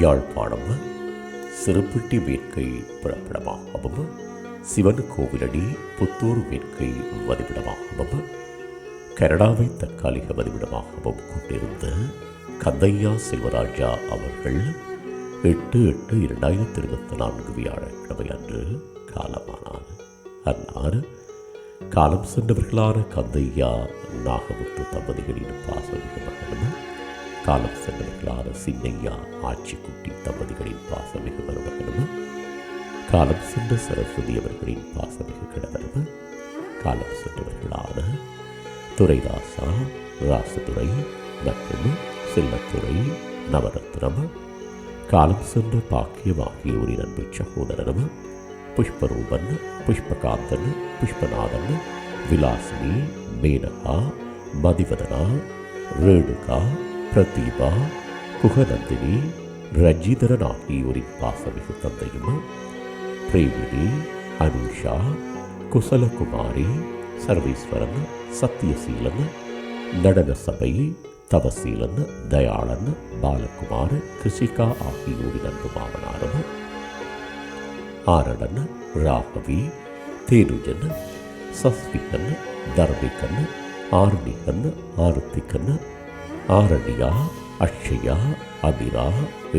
யாழ்ப்பாணம் சிறுப்பிட்டி மேற்கை பிறப்பிடமாகவும் சிவன் கோவிலடி புத்தூர் மேற்கை வதிவிடமாகவும் கனடாவை தற்காலிக வதிவிடமாகவும் கொண்டிருந்த கந்தையா செல்வராஜா அவர்கள் எட்டு எட்டு இரண்டாயிரத்தி இருபத்தி நான்கு வியாழக்கிழமை அன்று காலமானார். அன்னார் காலம் சென்றவர்களான கந்தையா நாகமுத்து தம்பதிகளின் பாசமிகு மகனும் காலம் சென்றவர்களான சின்னையா ஆட்சிக்குட்டி தம்பதிகளின் பாசமிகு மருமகனும் காலம் சென்ற சரஸ்வதி அவர்களின் பாசமிகு கணவரும் காலம் சென்றவர்களான துரைதாசா ராசதுரை மற்றும் செல்லத்துறை நவரத்னம் காலம் சென்ற பாக்கியம் ஆகியோரின் அன்பு சகோதரனும் புஷ்பரூபன் புஷ்பகாந்தன் புஷ்பநாதன் விலாசினி மேனகா மதிவதனா ரேணுகா பிரதீபா குகநந்தினி ரஞ்சிதரன் ஆகியோரின் பாசமிகு தந்தையும்? பிரேமினி அனுஷா குசலகுமாரி சர்வேஸ்வரன் சத்தியசீலன் நடன சபை தவசீலன் தயாளன் பாலகுமார் கிருஷிகா ஆகியோரின் அன்பு மாமனாரும் ஆரணன் ராகவி தேனுஜன் சஸ்விகன் தர்மிகன் ஆர்மிகன் ஆர்த்திகன் ஆரண்யா அக்ஷயா அபிரா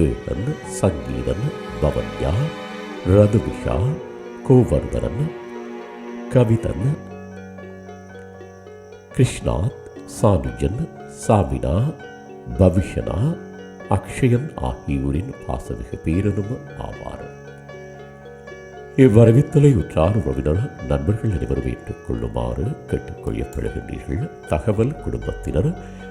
ஏகன் சங்கீதன் பவன்யா ரதுவிஷா கோவர்தனன் கவிதன் கிருஷ்ணாத் சானுஜன் சாவினா பவிஷனா அக்ஷயன் ஆகியோரின் பாசமிகு பேரனும் ஆவார். இவ்வரவித்தலை உற்றார் உறவினர் நண்பர்கள் அனைவரும் ஏற்றுக்கொள்ளுமாறு கேட்டுக்கொள்ளப்படுகின்றீர்கள். தகவல் குடும்பத்தினர்